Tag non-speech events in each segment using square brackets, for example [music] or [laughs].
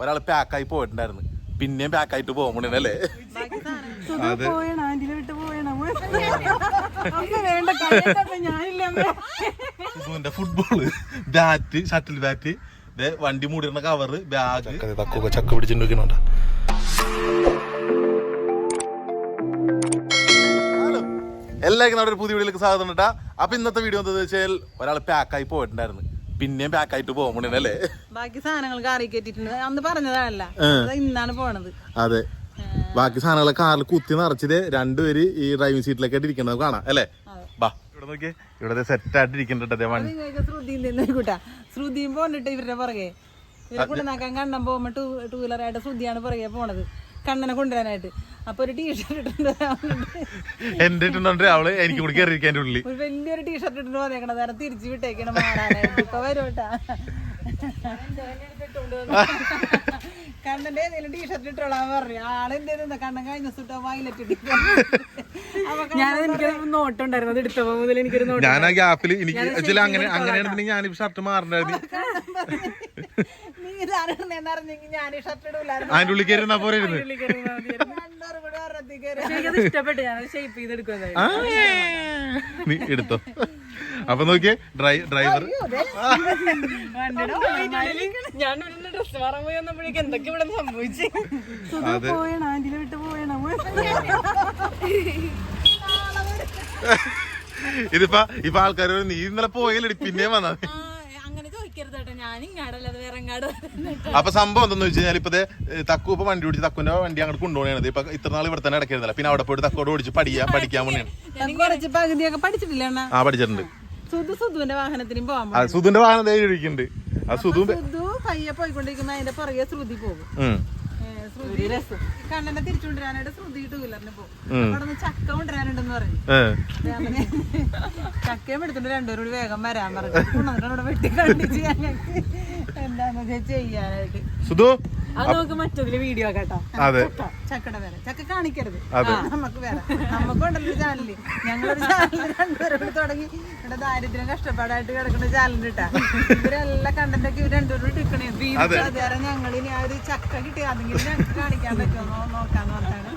ഒരാൾ പാക്കായി പോയിട്ടുണ്ടായിരുന്നു. പിന്നെയും പാക്കായിട്ട് പോകുമ്പോഴല്ലേ അതെ. പോയണ ആന്റിനെ വിട്ട് പോയണ. അമ്മ വേണ്ട കഴിയട്ടെ ഞാനില്ല അമ്മ സുധുവിന്റെ ഫുട്ബോൾ ബാറ്റ് ഷട്ടിൽ ബാറ്റ് വണ്ടി മൂടിയിരുന്ന കവറ് ബാഗ് തക്കൊക്കെ ചക്ക പിടിച്ചിട്ടുണ്ടോ എല്ലാവർക്കും നമ്മുടെ ഒരു പുതിയ വീഡിയോയിലേക്ക് സ്വാഗതം കേട്ടാ. അപ്പൊ ഇന്നത്തെ വീഡിയോ എന്താ വെച്ചാൽ ഒരാൾ പാക്കായി പോയിട്ടുണ്ടായിരുന്നു. പിന്നെയും പാക്കായിട്ട് പോകുമ്പോഴല്ലേ ബാക്കി സാധനങ്ങൾ കാറി കയറ്റിട്ടുണ്ട് അന്ന് പറഞ്ഞതല്ല ഇന്നാണ് പോണത്. അതെ. ബാക്കി സാധനങ്ങളെ കാറിൽ കുത്തി നിറച്ചത് രണ്ടുപേര് ഈ ഡ്രൈവിംഗ് സീറ്റിലൊക്കെ ഇരിക്കുന്നത് കാണാം അല്ലേ? ബാ. ഇവിടെ നോക്കിയേ ഇവിടെ സെറ്റ് ആയിട്ട് ഇരിക്കുന്നുണ്ട് വണ്ടി. ശ്രുതിയും നിന്ന് കൂട്ടാ ശ്രുതിയും പോന്നിട്ട് ഇവരുടെ പുറകെ. ഇവരെ കൊണ്ടുനാക്കാൻ കണ്ണൻ പോകുമ്പോ ടൂ ടൂ വീലറായിട്ട് ശ്രുതിയാണ് പുറകെ പോണത്. കണ്ണനെ കൊണ്ടുവരാനായിട്ട്. അപ്പൊ ഒരു ടീഷർട്ട് ഇട്ടിട്ടുണ്ട് അവനുണ്ട്. എന്റെ ഇട്ടുണ്ടോ അവൾ? എനിക്ക് കൂടി കയറിയിരിക്കാൻ ഉള്ളിൽ. ഒരു വലിയൊരു ടീഷർട്ട് ഇട്ടിട്ട് വന്നേക്കണം. നേരം തിരിച്ചു വിട്ടേക്കണം മാറാനായിട്ട് ഇപ്പൊ വരൂട്ടാ കണ്ണന്റെ ഏതെങ്കിലും ടീഷർട്ട് ഇട്ടോളാൻ പറഞ്ഞു. ആളെന്തേലും കണ്ണൻ കഴിഞ്ഞ സുട്ടോ വയലറ്റ് ഞാൻ എനിക്ക് നോട്ടുണ്ടായിരുന്നു അത് എടുത്തപ്പോ മുതൽ എനിക്കൊരു നോട്ട് ഞാൻ ആ ഗ്യാപ്പിൽ എനിക്ക് അങ്ങനെ അങ്ങനെയാണെന്നുണ്ടെങ്കിൽ ഷർട്ട് മാറണ്ടായിരുന്നു. ഞാൻ അതിന്റെ ഉള്ളിൽ ഇരുന്ന്. ഇഷ്ടപ്പെട്ടു. ഷേപ്പ് നീ എടുത്തോ. അപ്പൊ നോക്കിയേ ഡ്രൈ ഡ്രൈവർ. ഇതിപ്പോ ഇപ്പൊ ആൾക്കാർ നീ ഇന്നലെ പോയല്ലേ പിന്നെയും വന്നാ അപ്പൊ സംഭവം എന്താന്ന് വെച്ച് കഴിഞ്ഞാൽ ഇപ്പൊ തക്കു ഇപ്പൊ വണ്ടി ഓടിച്ച് തക്കുന്റെ വണ്ടി അങ്ങോട്ട് കൊണ്ടുപോകണത് ഇപ്പൊ ഇത്ര നാൾ ഇവിടെ തന്നെ ഇടയ്ക്കിരുന്നില്ല പിന്നെ അവിടെ പോയിട്ട് തക്കോട് ഓടിച്ച് പഠിക്കാൻ പഠിക്കാൻ വേണ്ടിയാണ് കുറച്ച് പകുതിയൊക്കെ പഠിച്ചിട്ടില്ല അണ്ണാ? ആ പഠിച്ചിട്ടുണ്ട്. സുധുവിന്റെ വാഹനത്തിനും പോവാൻ ആ സുധുന്റെ വാഹനം ഇരിക്കുന്നുണ്ട്. ആ സുധു സുധു പയ്യെ പോയിക്കൊണ്ടിരിക്കുമ്പോ അതിന്റെ പുറകെ ശ്രുതി പോകും. ശ്രുതി. കണ്ണനെ തിരിച്ചുകൊണ്ടിരാനായിട്ട് ശ്രുതി ടൂ വീലറിന് പോകും. അവിടെ നിന്ന് ചക്ക കൊണ്ടുവരാനുണ്ടെന്ന് പറഞ്ഞു ചക്കയും എടുത്തിട്ട് രണ്ടുപേരും കൂടി വേഗം വരാൻ പറഞ്ഞു. വെട്ടി കണ്ടിച്ച് ഞങ്ങൾക്ക് എന്താന്ന് വെച്ചാൽ ചെയ്യാനായിട്ട്. അത് നമുക്ക് മറ്റൊരു വീഡിയോ കേട്ടോ അതെ. ചക്കട വേറെ. ചക്ക കാണിക്കരുത്. നമുക്ക് വേറെ. നമുക്കുണ്ടല്ലോ ചാനൽ ഞങ്ങളൊരു ചാനൽ രണ്ടുപേരും തുടങ്ങി. ഇവിടെ ദാരിദ്ര്യം കഷ്ടപ്പാടായിട്ട് കിടക്കുന്ന ചാനൽ ഇട്ടാ ഇവരെല്ലാം കണ്ടന്റ് ഒക്കെ ഇവർ രണ്ടുപേരും ഇട്ടിക്കണേ അതുവരെ ഞങ്ങൾ ഇനി ആ ഒരു ചക്ക കിട്ടി അതെങ്കിലും ഞങ്ങൾക്ക് കാണിക്കാൻ പറ്റുമോ? നോക്കാന്ന് പറഞ്ഞാണ്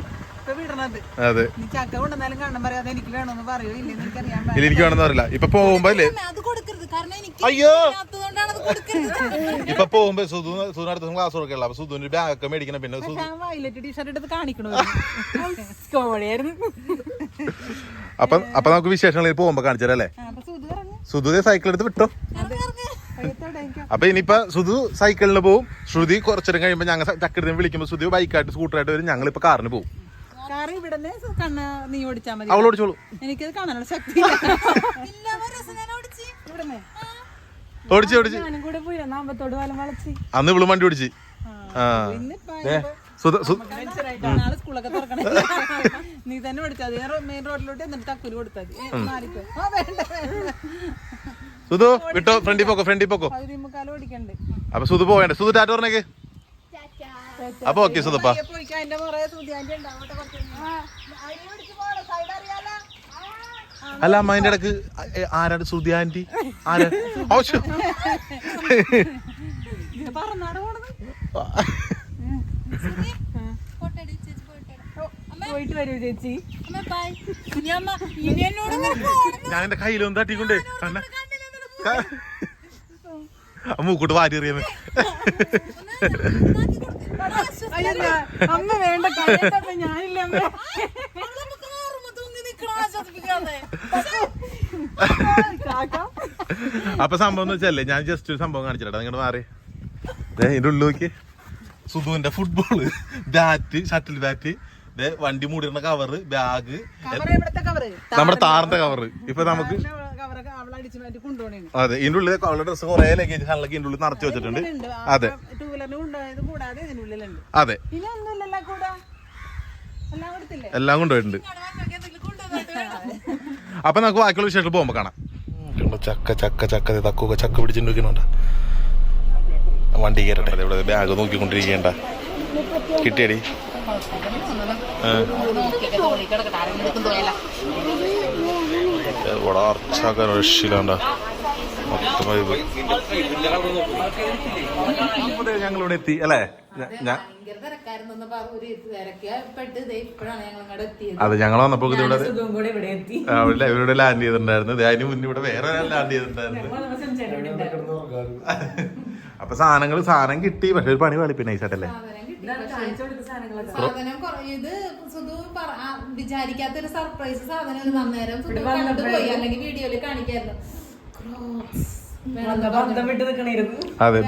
അതെ. നീ ചക്ക കൊണ്ടുവന്നാലും കണ്ണം പറയാതെ എനിക്ക് വേണമെന്ന് പറയോ. ഇല്ലെന്ന് എനിക്കറിയാൻ ഇല്ല എനിക്ക് വേണമെന്ന് അറിയില്ല ഇപ്പൊ പോകുമ്പോ അല്ലേ? അത് കൊടുക്കരുത്. കാരണം എനിക്ക് അയ്യോ. അതുകൊണ്ടാണ് അത് കൊടുക്കരുത്. ഇപ്പൊ പോകുമ്പോ സുധു സുധു അടുത്ത ക്ലാസ് കൊടുക്കല്ല അപ്പൊ സുധുവിന്റെ ബാഗ് ഒക്കെ മേടിക്കണം. പിന്നെ സുധു ഞാൻ വയലറ്റ് ടീഷർട്ട് എടുത്ത് കാണിക്കണു കോമഡിയായിരുന്നു. അപ്പൊ അപ്പൊ നമുക്ക് വിശേഷങ്ങളിൽ പോകുമ്പോ കാണിച്ചാലേ സുധു പറഞ്ഞു? സുധു സൈക്കിൾ എടുത്ത് വിട്ടോ. അപ്പൊ ഇനിയിപ്പോ സുധു സൈക്കിളിന് പോവും. ശ്രുതി കുറച്ചേരം കഴിയുമ്പോ ഞങ്ങൾ ചക്കെടുത്ത് വിളിക്കുമ്പോ സുധു ബൈക്കായിട്ട് സ്കൂട്ടറായിട്ട് വരും. ഞങ്ങൾ ഇപ്പൊ കാറിന് പോകും കാറ് ഇവിടുന്ന് കണ്ണ് നീ ഓടിച്ചാ മതി. അവൾ ഓടിച്ചോളൂ. എനിക്കത് കാണാനുള്ള ശക്തി ഇവിടുന്ന്. ഓടിച്ച് ഓടിച്ച്. ഞാനും കൂടെ പോയി. വലം വളച്ച്. അന്ന് ഇവൾ വണ്ടി ഓടിച്ച്. ആ. ഇന്നിപ്പോ ദേ, സുധു സു- നാളെ സ്കൂളൊക്കെ തുറക്കണേ. നീ തന്നെ പഠിച്ചാൽ മതി. മെയിൻ റോഡിലോട്ട് എന്നിട്ട് തക്കൂൽ കൊടുത്താൽ മതി. മാറിപ്പോ ആ വേണ്ട വേണ്ട. സുധു വിട്ടോ? ഫ്രണ്ടി പോക്കോ ഫ്രണ്ടി പോക്കോ. പകുതി മുക്കാലും ഓടിക്കണ്ട്. അപ്പൊ സുധു പോവേണ്ട? സുധു ടാറ്റ പറഞ്ഞേക്ക്. അപ്പൊ ഓക്കെ അറിയാലോ? അല്ല അമ്മ അതിന്റെ ഇടയ്ക്ക് ആരാണ് സുധി ആന്റി? ആരാ? [laughs] പോയിട്ട് വരൂ ചേച്ചി. ഞാൻ എന്റെ കയ്യിലൊന്നും തട്ടിക്കൊണ്ട്. മൂക്കൂട്ട് വാരി എറിയുന്നത് അമ്മ വേണ്ട ഞാനില്ല അപ്പൊ സംഭവം എന്ന് വെച്ചല്ലേ ഞാൻ ജസ്റ്റ് ഒരു സംഭവം കാണിച്ചിട്ടാ നിങ്ങടെ മാറി. ഇതിന്റെ ഉള്ളിൽ നോക്കി. സുധുവിന്റെ ഫുട്ബോൾ ബാറ്റ് ഷട്ടിൽ ബാറ്റ് വണ്ടി മൂടിയിരുന്ന കവറ് ബാഗ് നമ്മുടെ താറിന്റെ കവറ് ഇപ്പൊ നമുക്ക് അതെ ഇതിന്റെ ഉള്ളിൽ അവളുടെ ഡ്രസ് കുറെ ലഗേജ് ഹാളിലൊക്കെ ഇതിന്റെ ഉള്ളിൽ നിറച്ച് വെച്ചിട്ടുണ്ട്. അതെ. അതെ. എല്ലാം കൊണ്ടുപോയിട്ടുണ്ട്. അപ്പൊ നമുക്ക് ബാക്കിയുള്ള വിശേഷം പോകുമ്പോ കാണാം. ചക്ക ചക്ക ചക്ക തക്കുക ചക്ക പിടിച്ചിട്ടുണ്ടോ വണ്ടി കയറട്ടെ. ഇവിടെ ബാഗ് നോക്കിക്കൊണ്ടിരിക്കണ്ട കിട്ടിയടി. ഇവിടെ അർച്ചാക്കാൻ രക്ഷില്ലാണ്ട ഞങ്ങളിവിടെ എത്തി അല്ലേ? അത് ഞങ്ങൾ വന്നപ്പോ ഇവിടെ ഇവിടെ അവിടെ ഇവരുടെ ലാൻഡ് ചെയ്തിട്ടുണ്ടായിരുന്നു. അതിന് മുന്നേ ഇവിടെ വേറെ ലാൻഡ് ചെയ്തിട്ടുണ്ടായിരുന്നു. അപ്പൊ സാധനങ്ങൾ സാധനം കിട്ടി പക്ഷെ ഒരു പണി പാളിപ്പി നൈസായിട്ടല്ലേ സാധനം ഇത് സുധു സർപ്രൈസ് സാധനം ഒരു അന്നേരം സുധു കണ്ടുപോയി അല്ലെങ്കിൽ വീഡിയോയിൽ കാണിക്കായിരുന്നു. അതെ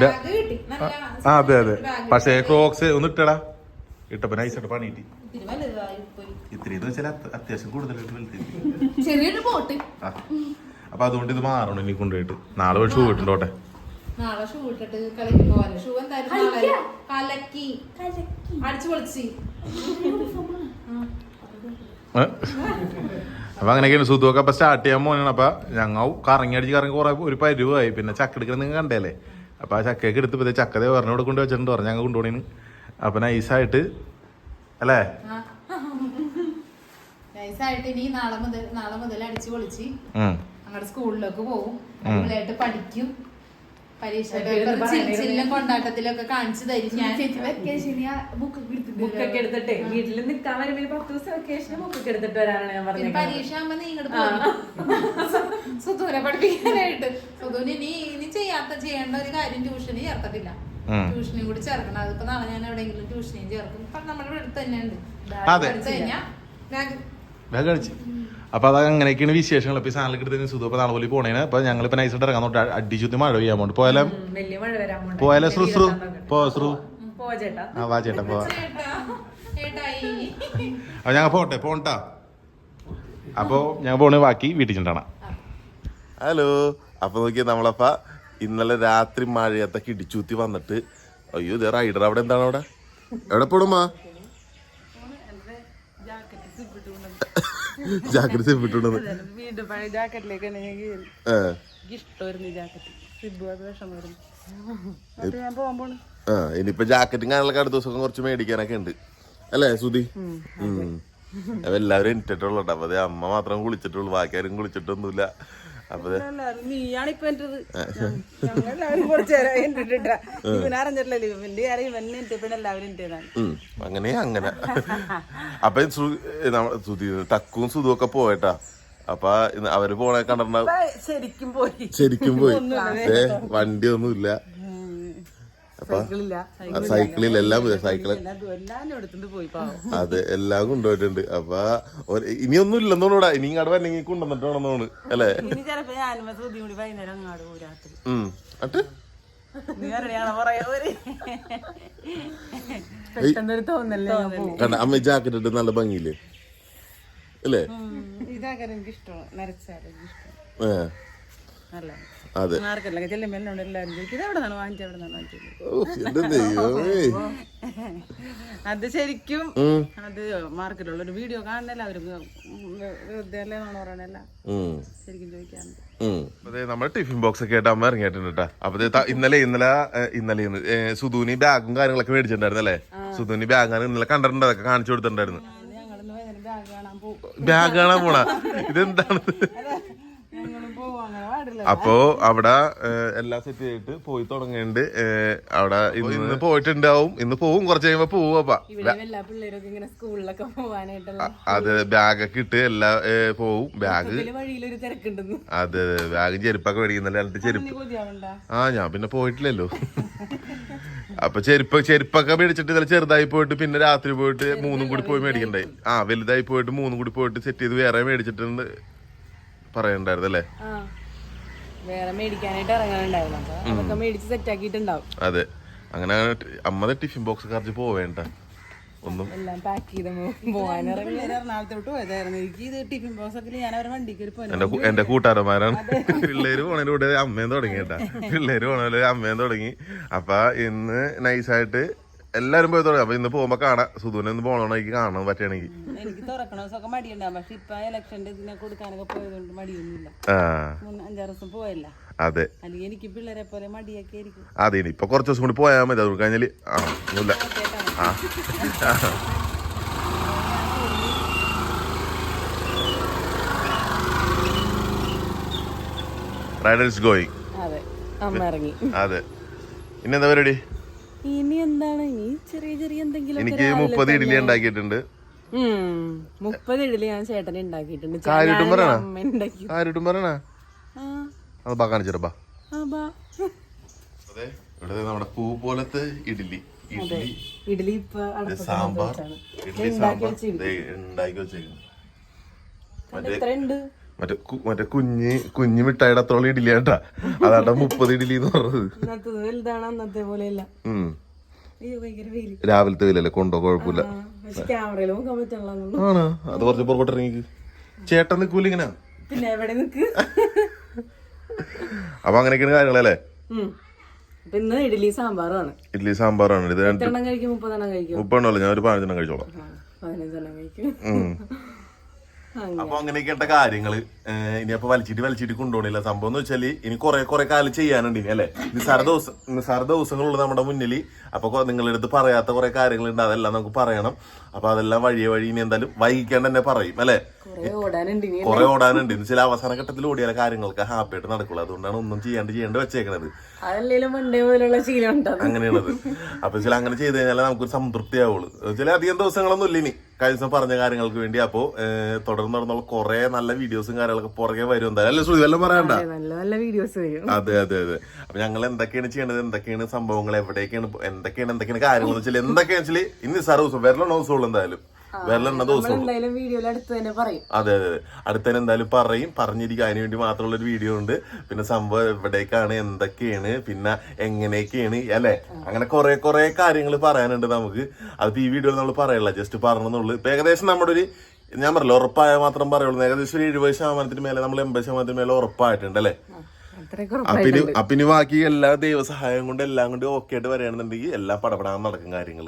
ആ അതെ അതെ. പക്ഷേ ക്രോക്സ് ഒന്ന് ഇട്ടടാ. ഇട്ടപ്പോ നൈസായിട്ട് പണി കിട്ടി. ഇത്തിരി വെച്ചാൽ അത്യാവശ്യം കൂടുതലായിട്ട് വലുതായി ചെറിയൊരു ബോട്ട് ആ. അപ്പൊ അതുകൊണ്ട് ഇത് മാറണം ഇനി കൊണ്ടുപോയിട്ട്. നാളെ ഷൂ ഇട്ടുണ്ടോട്ടെ നാളെ ഷൂ ഇട്ടിട്ട് കളിക്ക് പോവാലോ ഷൂ എന്തായാലും നാളെ? കലക്കി. അടിച്ചു പൊളിച്ച്? അപ്പൊ അങ്ങനെയൊക്കെയാണ് സുധുവൊക്കെ അപ്പൊ സ്റ്റാർട്ട് ചെയ്യാൻ പോകണം അപ്പൊ ഞങ്ങൾ കറങ്ങി അടിച്ച് കറങ്ങി കുറെ ഒരു പരിവായി. പിന്നെ ചക്ക എടുക്കണം നിങ്ങൾ കണ്ടല്ലേ അപ്പൊ ആ ചക്കയൊക്കെ എടുത്ത് പോയി ചക്കതെ പറഞ്ഞോട് കൊണ്ട് വെച്ചിട്ടുണ്ട്. പറഞ്ഞു ഞങ്ങൾ കൊണ്ടുപോണേന് അപ്പൊ നൈസായിട്ട് അല്ലേ? നൈസായിട്ട് ഇനി നാളെ മുതൽ നാളെ മുതൽ അടിച്ചു പൊളിച്ച് സ്കൂളിലേക്ക് ഞങ്ങളുടെ സ്കൂളിലൊക്കെ പോകും. പഠിക്കും. പരീക്ഷ പേപ്പർ ചില്ലും കൊണ്ടാട്ടത്തിലൊക്കെ കാണിച്ചു തരും. ഞാൻ ബുക്കൊക്കെ എടുത്തിട്ട് വീട്ടിൽ നിൽക്കാൻ വരുമ്പോ ഒരു പത്ത് ദിവസം വെക്കേഷന് ബുക്കൊക്കെ എടുത്തിട്ട് വരാനാണ് ഞാൻ പിന്നെ പറഞ്ഞത് പരീക്ഷ ആകുമ്പോ നീ ഇങ്ങോട്ട് പഠിപ്പിക്കാനായിട്ട്. സുധുവിന് ഇനി ഇനി ചെയ്യാത്ത ചെയ്യേണ്ട ഒരു കാര്യം ട്യൂഷന് ചേർത്തിട്ടില്ല ട്യൂഷനും കൂടി ചേർക്കണം. അതിപ്പോ നാളെ ഞാൻ എവിടെയെങ്കിലും ട്യൂഷനും ചേർക്കും. നമ്മുടെ ഇവിടെ അടുത്ത് തന്നെ ഉണ്ട് അതെ. പഠിച്ചു കഴിഞ്ഞാ ബാഗ് വേഗം കഴിച്ച് അപ്പൊ അത് അങ്ങനെയൊക്കെയാണ് വിശേഷങ്ങൾ ഇപ്പൊ ഈ സാധനം എടുത്തതിന് സുധു അപ്പൊ നാളെ പോലെ പോണേന് അപ്പൊ ഞങ്ങൾ ഇപ്പൊ നൈസായിട്ട് ഇറങ്ങാൻ തൊട്ട് അടിച്ചുത്തി മഴ പെയ്യാൻ പോണ്ട്. പോയാലും? പോയാലും പോ ശ്രു പോ ചേട്ടാ. ആ വാ ചേട്ടാ പോ ചേട്ടാ ഏട്ടായി അപ്പൊ ഞങ്ങൾ പോട്ടെ പോണ്ടാ? അപ്പോ ഞങ്ങൾ പോണേ ബാക്കി വീട്ടിൽ ചെണ്ടാണ് ഹലോ. അപ്പൊ നോക്കിയ നമ്മളപ്പ ഇന്നലെ രാത്രി മഴയത്തൊക്കെ ഇടിച്ചൂത്തി വന്നിട്ട് അയ്യോ ഇത് റൈഡർ അവിടെ എന്താണ് അവിടെ? എവിടെ പോണുമാ ജാക്കറ്റ് വീണ്ടും പഴയ ജാക്കറ്റിലേക്ക് ഇഷ്ടമായിരുന്നു ജാക്കറ്റ്. സിബു അത് വിഷമായിരുന്നു. ഞാൻ ആ ഇനിയിപ്പോ ജാക്കറ്റും കാര്യങ്ങളൊക്കെ അടുത്ത ദിവസം കുറച്ച് മേടിക്കാനൊക്കെ ഉണ്ട്. അല്ലേ സുധി. അപ്പൊ എല്ലാവരും എനിട്ടിട്ടുള്ളൂ അപ്പൊ അമ്മ മാത്രം കുളിച്ചിട്ടുള്ളൂ. ബാക്കി ആരും കുളിച്ചിട്ടൊന്നുമില്ല. അപ്പൊ നീയാണിപ്പോ. അങ്ങനെ അങ്ങനെ. അപ്പൊ തക്കും സുതും ഒക്കെ പോയട്ടാ. അപ്പൊ അവർ പോണേ കണ്ടിട്ടുണ്ടാവും. ശരിക്കും പോയി. ശരിക്കും പോയി. വണ്ടി വണ്ടി ഒന്നുമില്ല അപ്പൊ സൈക്കിളില്ല. ആ, സൈക്കിളിൽ എല്ലാം പാവം. അതെ എല്ലാം കൊണ്ടുപോയിട്ടുണ്ട്. അപ്പൊ ഒരു- ഇനിയൊന്നും ഇല്ലെന്നോടാ ഇനി ഇങ്ങോട്ട് വന്നെങ്കിൽ കൊണ്ടുവന്നിട്ട് വേണമെന്നോണ് അല്ലേ അട്ട്? പറയാ ഒരു പെട്ടെന്നൊരു തോന്നല്ലേ ഞാൻ കണ്ട അമ്മ ജാക്കറ്റ് ഇട്ട് നല്ല ഭംഗിയില്ലേ? അല്ലേ? ഇതാക്കാൻ എനിക്ക് ഇഷ്ടമാണ് നരച്ചാൽ ഇഷ്ടം ഇഷ്ടമാണ് ഏ. നല്ല അതെ. അത് ശരിക്കും അത് മാർക്കറ്റുള്ള ഒരു വീഡിയോ കാണണല്ല അവർ ശരിക്കും ചോദിക്കാറുണ്ട്. അതെ നമ്മുടെ ടിഫിൻ ബോക്സ് ഒക്കെ ആയിട്ട് അമ്മ ഇറങ്ങിയിട്ടുണ്ട് കേട്ടോ അപ്പൊ ഇന്നലെ ഇന്നലെ ഇന്നലെ ഇന്ന്, ഏ, ബാഗും കാര്യങ്ങളൊക്കെ മേടിച്ചിട്ടുണ്ടായിരുന്നു അല്ലേ? ബാഗ് ബാഗാണ് ഇന്നലെ കണ്ടിട്ടുണ്ട് അതൊക്കെ കാണിച്ചു കൊടുത്തിട്ടുണ്ടായിരുന്നു. ബാഗ് ബാഗ് കാണാൻ പോണ. ഇതെന്താണ് ഞങ്ങളും പോകും അങ്ങനെ പാടില്ല അപ്പോ അവിടെ എല്ലാ സെറ്റ് ചെയ്തിട്ട് പോയി തുടങ്ങേണ്ട. അവിടെ ഇന്ന് പോയിട്ടുണ്ടാവും. ഇന്ന് പോവും കുറച്ച് കഴിയുമ്പോ പോവും അപ്പൊ. അതെ എല്ലാ പിള്ളേരൊക്കെ ഇങ്ങനെ സ്കൂളിലൊക്കെ പോകാനായിട്ടുള്ള അത് ബാഗൊക്കെ ഇട്ട് എല്ലാ പോവും. ബാഗ് അതെ ബാഗ് ചെരുപ്പൊക്കെ മേടിക്കുന്നില്ല എന്നിട്ട് ചെരുപ്പ്. ആ ഞാൻ പിന്നെ പോയിട്ടില്ലല്ലോ. അപ്പൊ ചെരുപ്പ് ചെരുപ്പൊക്കെ മേടിച്ചിട്ട് ഇതിൽ ചെറുതായി പോയിട്ട് പിന്നെ രാത്രി പോയിട്ട് മൂന്നും കൂടി പോയി മേടിക്കണ്ടായി. ആ വലുതായി പോയിട്ട് മൂന്നും കൂടി പോയിട്ട് സെറ്റ് ചെയ്ത് വേറെ മേടിച്ചിട്ടുണ്ട്. പറയണ്ടായിരുന്നു അല്ലേ? ആ. വേറെ മേടിക്കാനായിട്ട് ഇറങ്ങാനുണ്ടായിരുന്നു. അപ്പൊ അതൊക്കെ മേടിച്ച് സെറ്റ് ആക്കിയിട്ടുണ്ടാവും. അതെ. അങ്ങനെ അമ്മയുടെ ടിഫിൻ ബോക്സ് കറച്ച് പോവേണ്ട. ഒന്നും എല്ലാം പാക്ക് ചെയ്ത് പോകാനിറങ്ങി എറണാകുളത്തോട്ട് പോയതായിരുന്നു. എനിക്ക് ഇത് ടിഫിൻ ബോക്സ് ഒക്കെ ഞാൻ അവരെ വണ്ടിക്ക് ഒരു പോയി എന്റെ കൂ- എന്റെ കൂട്ടുകാരന്മാരാണ്. പിള്ളേര് പോണതിലൂടെ അമ്മയും തുടങ്ങി കേട്ടാ. [laughs] പിള്ളേര് പോണതിലൂടെ അമ്മയും തുടങ്ങി. അപ്പൊ ഇന്ന് നൈസായിട്ട് എല്ലാരും പോയി തുടങ്ങി. അപ്പൊ ഇന്ന് പോകുമ്പോ കാണാം. സുധുവിനെ ഒന്ന് പോകണമെങ്കിൽ കാണാൻ പറ്റുകയാണെങ്കിൽ എനിക്ക് തുറക്കണ ദിവസമൊക്കെ മടിയുണ്ടാവും പക്ഷെ ഇപ്പൊ ഇലക്ഷന്റെ ഇതിനെ കൊടുക്കാനൊക്കെ പോയതുകൊണ്ട് മടിയൊന്നുമില്ല. അഞ്ചാറ് ദിവസം പോയല്ല. അതെ. അല്ലെങ്കിൽ എനിക്ക് പിള്ളേരെ പോലെ മടിയൊക്കെ ആയിരിക്കും. അതെ ഇനി ഇപ്പൊ കുറച്ച് ദിവസം കൂടി പോയാൽ മതി. അത് കഴിഞ്ഞാൽ ആ ഒന്നുമില്ല. ആ. [laughs] റൈഡേഴ്സ് ഗോയിങ് അമ്മ ഇറങ്ങി. അതെ. ഇന്നെന്താ പരിപാടി? ഇനി എന്താണ്? ഇനി ചെറിയ ചെറിയ എന്തെങ്കിലും എനിക്ക് മുപ്പത് ഇഡ്ഡലി ഉണ്ടാക്കിയിട്ടുണ്ട്. മുപ്പത് ഇഡ്ഡലി ഞാൻ ചേട്ടനെ ഉണ്ടാക്കിയിട്ടുണ്ട്. അമ്മ ഉണ്ടാക്കി. ആരോട്ടും പറയണ. ആ. അത് ബാ ബാ. അതെ ഇവിടെ നമ്മുടെ പൂ പോലത്തെ ഇഡ്ഡലി ഇഡ്ഡലി ഇഡ്ഡലി സാമ്പാർ. ഇഡ്ഡലി സാമ്പാർ. ദേ ഉണ്ടാക്കി വെച്ചേക്കുന്നു. മറ്റേ മറ്റേ മറ്റേ കുഞ്ഞ് കുഞ്ഞ് മിഠായിയുടെ അത്രോളം ഇഡ്ഡലി കേട്ടാ. അതാണ്ട മുപ്പത് ഇഡ്ഡലി എന്ന് പറഞ്ഞത്. രാവിലത്തെ വിലല്ലേ കൊണ്ടോ കുഴപ്പമില്ല. ആണ്? അത് കുറച്ച് പുറകോട്ട് ഇറങ്ങി ചേട്ടൻ നിക്കൂല ഇങ്ങനെ. അപ്പൊ അങ്ങനെയൊക്കെയാണ് കാര്യങ്ങളല്ലേ? ഇഡ്ലി ഇന്ന് ഇഡലി സാമ്പാറാണ്. ഇഡ്ഡലി സാമ്പാറാണ്. ഇത് കഴിക്കും? മുപ്പതെണ്ണം കഴിക്കും. ഞാൻ ഒരു പതിനഞ്ചെണ്ണം കഴിച്ചോളാം. പതിനഞ്ചെണ്ണം കഴിക്കും. അപ്പൊ അങ്ങനെയൊക്കെയായിട്ട് കാര്യങ്ങൾ ഇനിയപ്പൊ ഇനി അപ്പൊ വലിച്ചിട്ട് വലിച്ചിട്ട് കൊണ്ടുപോകണില്ല. സംഭവം എന്ന് വെച്ചാൽ ഇനി കുറെ കുറെ കാലം ചെയ്യാനുണ്ട് ഇനി അല്ലെ? നിസാര ദിവസം നിസാര ദിവസങ്ങളുള്ള നമ്മുടെ മുന്നിൽ അപ്പൊ നിങ്ങളുടെ അടുത്ത് പറയാത്ത കുറെ കാര്യങ്ങളുണ്ട് അതെല്ലാം നമുക്ക് പറയണം. അപ്പൊ അതെല്ലാം വഴിയെ വഴി ഇനി എന്തായാലും വൈകിക്കാണ്ട് തന്നെ പറയും അല്ലെ? കൊറേ ഓടാനുണ്ട് എന്ന് വെച്ചാൽ അവസാന ഘട്ടത്തിൽ ഓടിയാൽ കാര്യങ്ങൾക്ക് ഹാപ്പി ആയിട്ട് നടക്കുള്ളൂ. അതുകൊണ്ടാണ് ഒന്നും ചെയ്യാണ്ട് ചെയ്യേണ്ടി വെച്ചേക്കണത്. അങ്ങനെയാണത്. അപ്പൊ ചില അങ്ങനെ ചെയ്ത് കഴിഞ്ഞാൽ നമുക്കൊരു സംതൃപ്തി ആവുള്ളൂ ചില അധികം ദിവസങ്ങളൊന്നും ഇല്ല ഇനി. കഴിഞ്ഞ ദിവസം പറഞ്ഞ കാര്യങ്ങൾക്ക് വേണ്ടി. അപ്പോ തുടർന്ന് തുടർന്നുള്ള കുറെ നല്ല വീഡിയോസും കാര്യങ്ങളൊക്കെ പുറകെ വരും എന്തായാലും. അല്ലേ ശ്രുതി? വല്ലതും പറയണ്ട നല്ല നല്ല വീഡിയോസ് വരും. അതെ അതെ അതെ. അപ്പൊ ഞങ്ങൾ എന്തൊക്കെയാണ് ചെയ്യേണ്ടത്? എന്തൊക്കെയാണ് സംഭവങ്ങൾ? എവിടേക്കാണ് എന്തൊക്കെയാണ് എന്തൊക്കെയാണ് കാര്യങ്ങൾ വെച്ചാൽ എന്തൊക്കെയാണെന്ന് വെച്ചാൽ ഇന്ന് സാർ ദിവസം വരലെണ്ണ ദിവസമുള്ളൂ എന്തായാലും? വരലെണ്ണ ദിവസം അതെ അതെ അടുത്തതിന് എന്തായാലും പറയും. പറഞ്ഞിരിക്കും. അതിന് വേണ്ടി മാത്രമുള്ള ഒരു വീഡിയോ ഉണ്ട്. പിന്നെ സംഭവം എവിടേക്കാണ് എന്തൊക്കെയാണ് പിന്നെ എങ്ങനെയൊക്കെയാണ് അല്ലെ? അങ്ങനെ കുറെ കുറെ കാര്യങ്ങൾ പറയാനുണ്ട് നമുക്ക്. അതിപ്പോ ഈ വീഡിയോയിൽ നമ്മൾ പറയല്ല? ജസ്റ്റ് പറഞ്ഞെന്നുള്ളൂ. ഇപ്പൊ ഏകദേശം നമ്മുടെ ഒരു ഞാൻ പറയല്ലോ ഉറപ്പായ മാത്രം പറയുള്ളൂ. ഏകദേശം ഒരു എഴുപത് ശതമാനത്തിന് മേലെ നമ്മൾ എൺപത് ശതമാനത്തിന് മേലെ ഉറപ്പായിട്ടുണ്ട് അല്ലെ? അപ്പിന് അപ്പിന് ബാക്കി എല്ലാ ദൈവസഹായം കൊണ്ട് എല്ലാം കൊണ്ട് ഓക്കെ ആയിട്ട് വരികയാണെന്നുണ്ടെങ്കിൽ എല്ലാം പടപടാൻ നടക്കും കാര്യങ്ങൾ.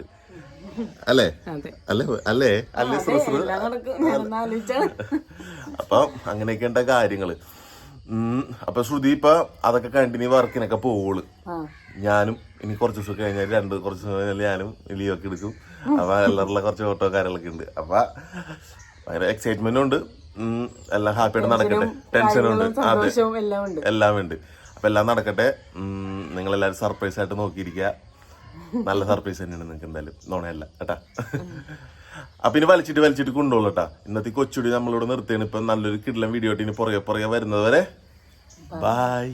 അല്ലേ? അല്ലേ? അല്ലേ? അല്ലേ ആലോചിച്ചാണ് അപ്പൊ അങ്ങനെയൊക്കെയുണ്ട കാര്യങ്ങൾ. ഉം, അപ്പൊ ശ്രുതി ഇപ്പൊ അതൊക്കെ കണ്ടിന്യൂ വർക്കിനൊക്കെ പോവുള്ളു. ഞാനും ഇനി കുറച്ച് ദിവസം കഴിഞ്ഞാൽ രണ്ട് കുറച്ച് ദിവസം കഴിഞ്ഞാൽ ഞാനും ലീവ് ഒക്കെ എടുക്കും. അപ്പൊ എല്ലാവരുടെ കുറച്ച് ഓട്ടോ കാര്യങ്ങളൊക്കെ ഉണ്ട്. അപ്പൊ ഭയങ്കര എക്സൈറ്റ്മെന്റ് ഉണ്ട്. എല്ലാം ഹാപ്പിയായിട്ട് നടക്കട്ടെ. ടെൻഷനുണ്ട് അതെ. സന്തോഷവും എല്ലാം ഉണ്ട്. എല്ലാം ഉണ്ട്. അപ്പൊ എല്ലാം നടക്കട്ടെ. നിങ്ങൾ എല്ലാവരും സർപ്രൈസ് ആയിട്ട് നോക്കിയിരിക്കുക. നല്ല സർപ്രൈസ് തന്നെയാണ് നിങ്ങൾക്ക് എന്തായാലും. നോണയല്ല കേട്ടാ. അപ്പൊ ഇനി വലിച്ചിട്ട് വലിച്ചിട്ട് കൊണ്ടുപോകും കേട്ടാ. ഇന്നത്തെ കൊച്ചുടി നമ്മളിവിടെ നിർത്തിയാണ്. ഇപ്പൊ നല്ലൊരു കിടലം വീഡിയോ ഇനി പുറകെ പുറകെ വരുന്നത് വരെ. ബൈ